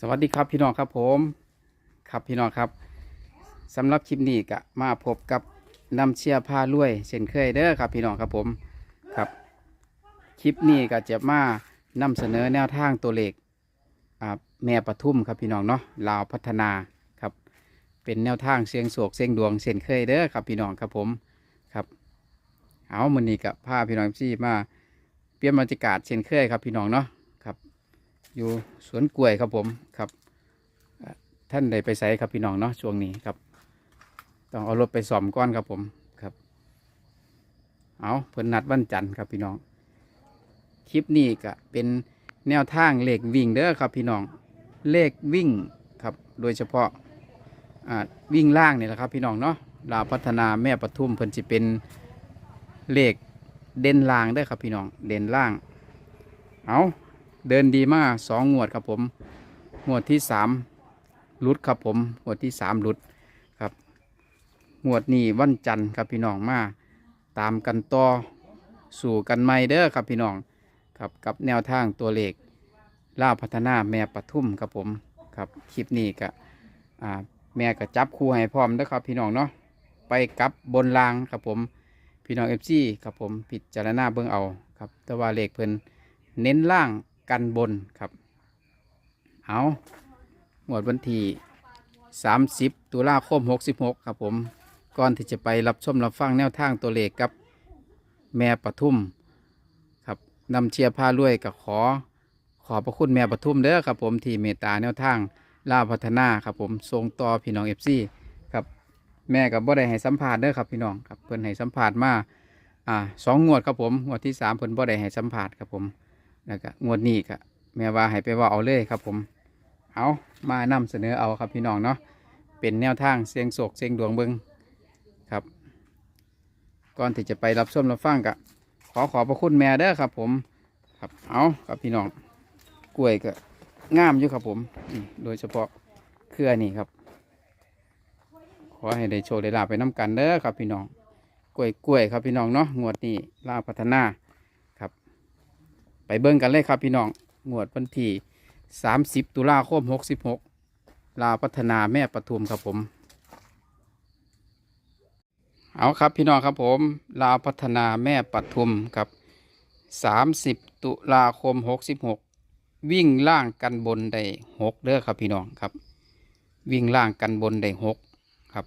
สวัสดีครับพี่น้องครับผมครับพี่น้องครับสำหรับคลิปนี้ก็มาพบกับนำเชียร์ผ้าลุยเช่นเคยเด้อครับพี่น้องครับผมครับคลิปนี้ก็จะมานำเสนอแนวทางตัวเลขแม่ปทุมครับพี่น้องเนาะลาวพัฒนาครับเป็นแนวทางเสียงโศกเสียงดวงเช่นเคยเด้อครับพี่น้องครับผมครับเอามือนี้กับผ้าพี่น้องที่มาเปลี่ยนบรรยากาศเช่นเคยครับพี่น้องเนาะ อยู่สวนกล้วยครับผมครับท่านได้ไปใส่ครับพี่น้องเนาะช่วงนี้ครับ ต้องเอารถไปซ่อมก้อนครับผมครับ เอาเพิ่นนัดวันจันทร์ครับพี่น้อง คลิปนี้ก็เป็นแนวทางเลขวิ่งเด้อครับพี่น้องเลขวิ่งครับ โดยเฉพาะอ่าวิ่งล่างนี่แหละครับพี่น้องเนาะลาพัฒนาแม่ปทุมเพิ่นจะเป็นเลขเด่นล่างเด้อครับพี่น้องเด่นล่าง เอา เดินดีมากสองงวดครับผมงวดที่สามลุดครับผมงวดที่สามลุดครับงวดนี้วันจันทร์ครับพี่น้องมาตามกันต่อสู่กันไม่เด้อครับพี่น้องครับกับแนวทางตัวเลขล่าพัฒนาแม่ปทุมครับผมครับคลิปนี้ก็แม่ก็จับคู่ให้พร้อมเด้อครับพี่น้องเนาะไปกับบนรางครับผมพี่น้องเอฟซีครับผมพิดจารณาเบิ่งเอาครับแต่ว่าเลขเพิ่นเน้นล่าง กันบนครับ เอาหมวดวันที่ 30 ตุลาคม 66 ครับผม ก่อนที่จะไปรับชมรับฟังแนวทางตัวเลขกับแม่ปทุมครับนำเชียร์ผ้ารวยกับขอ ขอบพระคุณแม่ปทุมเด้อครับผมที่เมตตาแนวทางล่าพัฒนาครับผมทรงต่อพี่น้องเอฟซีครับแม่กับบ่ได้ให้สัมภาษณ์เด้อครับพี่น้องครับเพิ่นให้สัมภาษณ์มาอ่าสองงวดครับผมงวดที่สามเพิ่นบ่ได้ให้สัมภาษณ์ครับผม แล้วก็งวดนี้ก็แม่ว่าให้ไปว่าเอาเลยครับผม เอามานำเสนอเอาครับพี่น้องเนาะ เป็นแนวทางเสียงโศกเสียงดวงเบิงครับ ก่อนที่จะไปรับส้มรับฟังก็ขอขอบพระคุณแม่เด้อครับ ผม ครับ เอาครับพี่น้อง กล้วยก็งามอยู่ครับผม โดยเฉพาะเครือนี่ครับ ขอให้ได้โชว์ได้ลาไปน้ำกันเด้อครับพี่น้อง กล้วยกล้วยครับพี่น้องเนาะ งวดนี้ลาพัฒนา ไปเบิ่งกันเลยครับพี่น้องงวดวันที่ 30 ตุลาคม 66 ลาวพัฒนาแม่ปทุมครับผม เอาครับพี่น้องครับผม ลาวพัฒนาแม่ปทุมครับ 30 ตุลาคม 66 วิ่งล่างกันบนได้6เด้อครับพี่น้องครับ วิ่งล่างกันบนได้6ครับ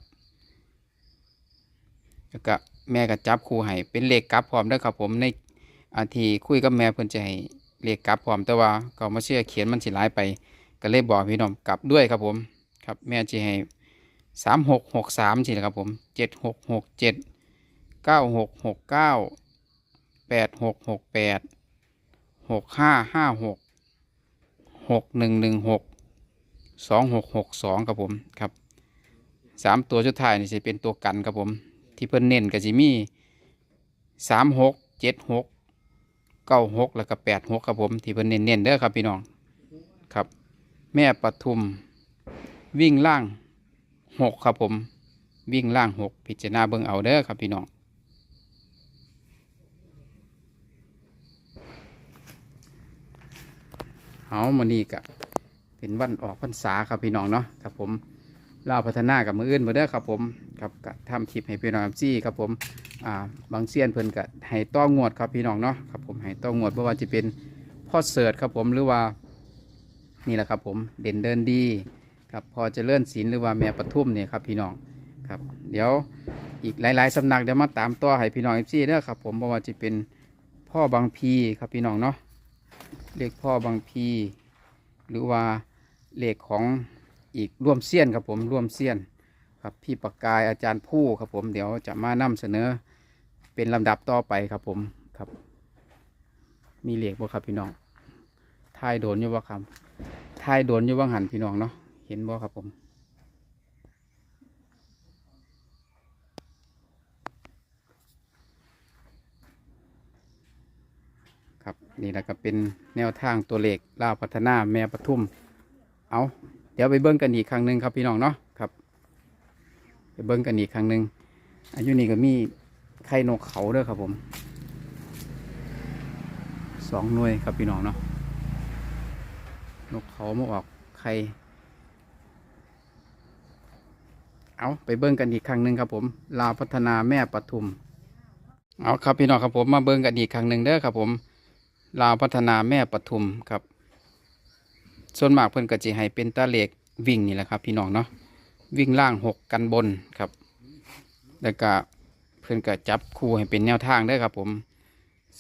แล้วก็แม่ก็จับคู่ให้เป็นเลขกลับพร้อมเด้อครับผมใน อาทีคุยกับแม่เพิ่นจะให้เรียกกลับพร้อมแต่ว่าก็มาเชื่อเขียนมันสิหลายไป ก็เลยบอกพี่น้องกลับด้วยครับผมครับแม่จะให้สามหกหกสามสิครับผมเจ็ดหกหกเจ็ดเก้าหกหกเก้าแปดหกหกแปดหกห้าห้าหกหกหนึ่งหนึ่งหกสองหกหกสองครับผมครับสามตัวสุดท้ายนี่จะเป็นตัวกันครับผม ที่เพิ่นเน้นก็จะมีสามหกเจ็ดหก เก้าหกแล้วก็แปดหกครับผม ที่เพิ่นเน้นๆเด้อครับพี่น้องครับ แม่ปทุม วิ่งล่างหกครับผม วิ่งล่างหกพิจารณาเบิ่งเอาเด้อครับพี่น้องเอามานี่กะเป็นวันออกพรรษาครับพี่น้องเนาะครับผม ลาพัฒนากับมืออื่นมาเด้อครับผมครับกะทำคลิปให้พี่น้องซี่ครับผมอ่าบางเซียนเพิ่นก็ให้ต้องงวดครับพี่น้องเนาะครับผมให้ต้องงวดเพราะว่าจะเป็นพ่อเสิร์ตครับผมหรือว่านี่แหละครับผมเด่นเดินดีครับพอจะเลื่อนศีลหรือว่าแม่ปทุมเนี่ยครับพี่น้องครับ เดี๋ยวอีกหลาย ๆสำนักเดี๋ยวมาตามต่อให้พี่น้องเอฟซีเด้อครับผมเพราะว่าจะเป็นพ่อบางพีครับพี่น้องเนาะเลขพ่อบางพี หรือว่าเลขของ อีกร่วมเซียนครับผมร่วมเซียนครับพี่ประกายอาจารย์ผู้ครับผมเดี๋ยวจะมานำเสนอเป็นลำดับต่อไปครับผมครับ มีเหล็กบ่ครับพี่น้องทายโดนอยู่บ่ครับทายโดนอยู่ว่างหันพี่น้องเนาะเห็นบ่ครับผมครับนี่แหละก็เป็นแนวทางตัวเลขล่าพัฒนาแม่ปทุมเอา เดี๋ยวไปเบิ้งกันอีกครั้งหนึ่งครับพี่น้องเนาะครับไปเบิ้งกันอีกครั้งหนึ่งอายุนี่ก็มีไข่นกเขาเด้วยครับผมสองหน่วยครับพี่น้องเนาะนกเขามาออกใครเอาไปเบิ้งกันอีกครั้งหนึ่งครับผม ลาพัฒนาแม่ปทุมเอาครับพี่น้องครับผมมาเบิ้งกันอีกครั้งหนึ่งเด้อครับผม ลาพัฒนาแม่ปทุมครับ ส่วนมากเพิ่นก็จะให้เป็นตาเหล็กวิ่งนี่แหละครับ พี่น้องเนาะวิ่งล่างหกกันบนครับ แล้วก็เพิ่อนก็จับคู่ให้เป็นแนวทางเด้ครับผม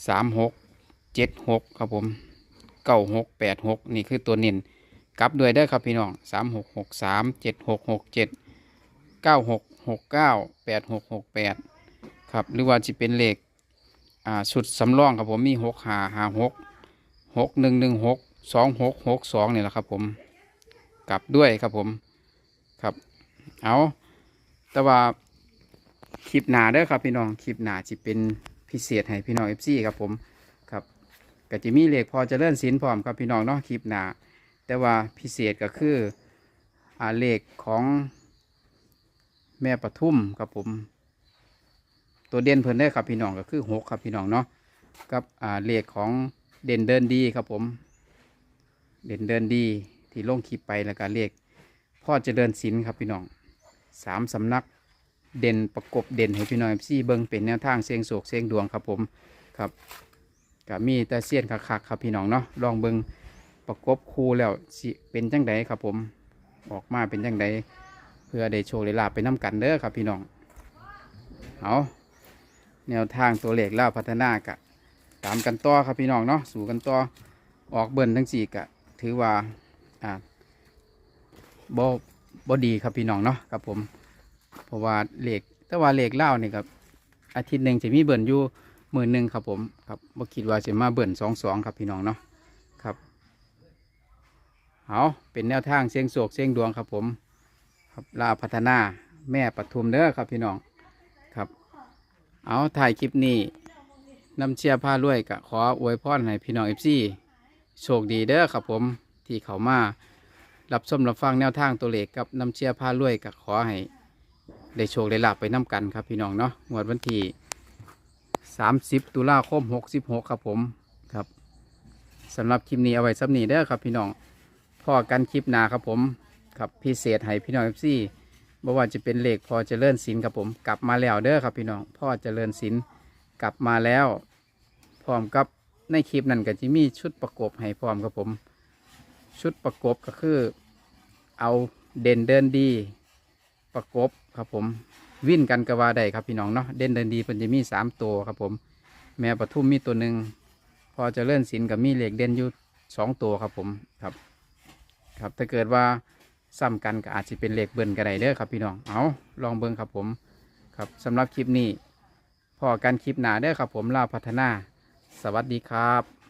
สามหกเจ็ดหกครับผมเก้าหกแปดหกนี่คือตัวเน้นกลับด้วยเด้ครับพี่น้องสามหกหกสามเจ็ดหกหกเจ็ดเก้าหกหกเก้าแปดหกหกแปดครับหรือว่าจะเป็นเลขอ่าชุดสำรองครับผมมีหกหาหาหกหกหนึ่งหนึ่งหก สองหกหกสองเนี่ยแหละครับ ผม กลับด้วยครับผมครับ เอาแต่ว่าคลิปหนาเด้อครับพี่น้องคลิปหนาจะเป็นพิเศษให้พี่น้องเอฟซีครับผมครับก็จะมีเลขพอจะเลื่อนสินพร้อมครับพี่น้องเนาะคลิปหนาแต่ว่าพิเศษก็คืออ่าเลขของแม่ปทุมครับผม ตัวเด่นเพิ่นได้ครับพี่น้องก็คือหกครับพี่น้องเนาะกับอ่าเลขของเด่นเดินดีครับผม เด่นเดินดีที่ลงคลิปไปแล้วก็เลขพ่อเจริญศิลป์ครับพี่น้องสามสำนักเด่นประกบเด่นให้พี่น้องซีเบิ้งเป็นแนวทางเสียงโศกเสียงดวงครับผมครับก็มีแต่เสี้ยนคักๆครับพี่น้องเนาะลองเบิ้งประกบคู่แล้วสิเป็นจังไดครับผมออกมาเป็นจังไดเพื่อได้โชว์ได้ลาบไปน้กันเด้อครับพี่น้องเอาแนวทางตัวเลขล่าวพัฒนากะตามกันต่อครับพี่น้องเนาะสู่กันต่อออกเบิ้ลทั้งสี่กะ ถือว่าอ่าบ่บ่ดีครับพี่น้องเนาะครับผมเพราะว่าเหล็กแต่ว่าเหล็กเล่านี่ครับอาทิตย์หนึ่งจะมีเบิ่นอยู่หมื่นหนึ่งครับผมครับบ่คิดว่าจะมาเบิ่นสองสองครับพี่น้องเนาะครับเอาเป็นแนวทางเสียงโศกเสียงดวงครับผม ครับลาพัฒนาแม่ปทุมเด้อครับพี่น้องครับ เอาถ่ายคลิปนี้นำเชียร์ผ้ารวยกะขออวยพรให้พี่น้องเอฟซี โชคดีเด้อครับผมที่เขามารับชมรับฟังแนวทางตัวเลขกับน้ำเชียร์ผ้ารวยกะขอให้ได้โชคได้ลาบไปน้ำกันครับพี่น้องเนาะงวดวันที่ 30 ตุลาคม 66 ครับผมครับสำหรับคลิปนี้เอาไว้สำนีเด้อครับพี่น้องพอกันคลิปหนาครับผมครับพิเศษให้พี่น้องเอฟซีบ่ว่าจะเป็นเลขพอเจริญศิลป์ครับผมกลับมาแล้วเด้อครับพี่น้องพ่อเจริญศิลป์กลับมาแล้ว พร้อมกับ ในคลิปนั้นก็จะมีชุดประกบให้พร้อมครับผม ชุดประกบก็คือ เอาเด่นเดินดี ประกบครับผม วิ่นกันกว่าได้ครับพี่น้องเนาะเด่นเดินดีเพิ่นจะมีสามตัวครับผม แม่ปทุมมีตัวหนึ่งพอจะเลื่อนสินกับมีเหล็กเด่นอยู่สองตัวครับผมครับ ครับถ้าเกิดว่าซ้ำกันก็อาจจะเป็นเหล็กเบิ่นก็ได้เด้อครับพี่น้องเอาลองเบิ่งครับผม ครับสำหรับคลิปนี้พอกันคลิปหนาเด้อครับผมลาพัฒนา สวัสดีครับ